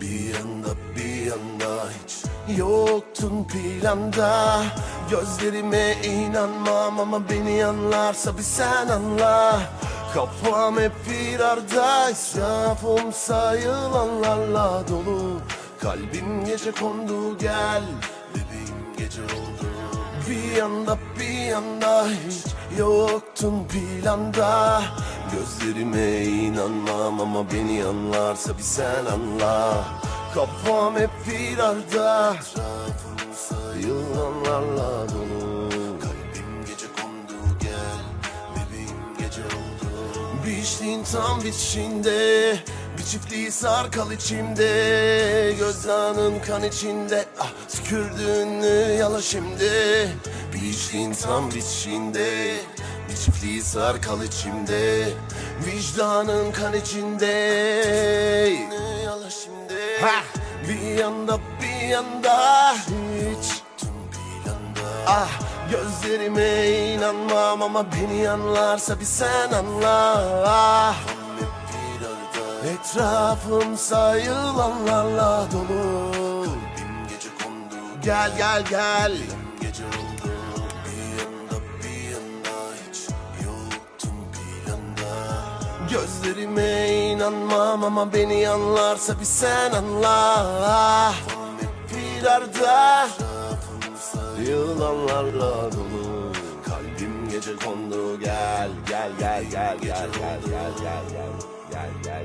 bir anda hiç yoktun planda. Gözlerime inanmam ama beni anlarsa bir sen anla. Kafam hep firarda israfım sayılanlarla dolu. Kalbim gece kondu gel. Bebeğim gece oldu Bir anda bir anda hiç yoktun planda. Gözlerime inanmam ama beni anlarsa bir sen anla. Kafam hep firarda Etrafım sayılanlarla dolu. Kalbim gece kondu gel Bebeğim gece oldu. Biçtiğin tam bitişinde Bir çiftliği sarkal içimde. Gözdanın kan içinde. Ah tükürdüğünü yala şimdi? Biçtiğin tam bitişinde Bir çiftliği sarkal içimde. Vicdanın kan içinde. Yala şimdi. Ha, Bir yanda bir yanda. Hiç bir yanda. Ah! Gözlerime inanmam ama beni anlarsa bir sen anla. Ah. Etrafım sayılanlarla dolu Gel gel gel Gece oldu Bir yanda bir yanda hiç yoktum bir yanda Gözlerime inanmam ama beni anlarsa bir sen anla Firarda Yılanlarla dolu Kalbim gece kondu gel gel gel gel gel gel gel gel gel gel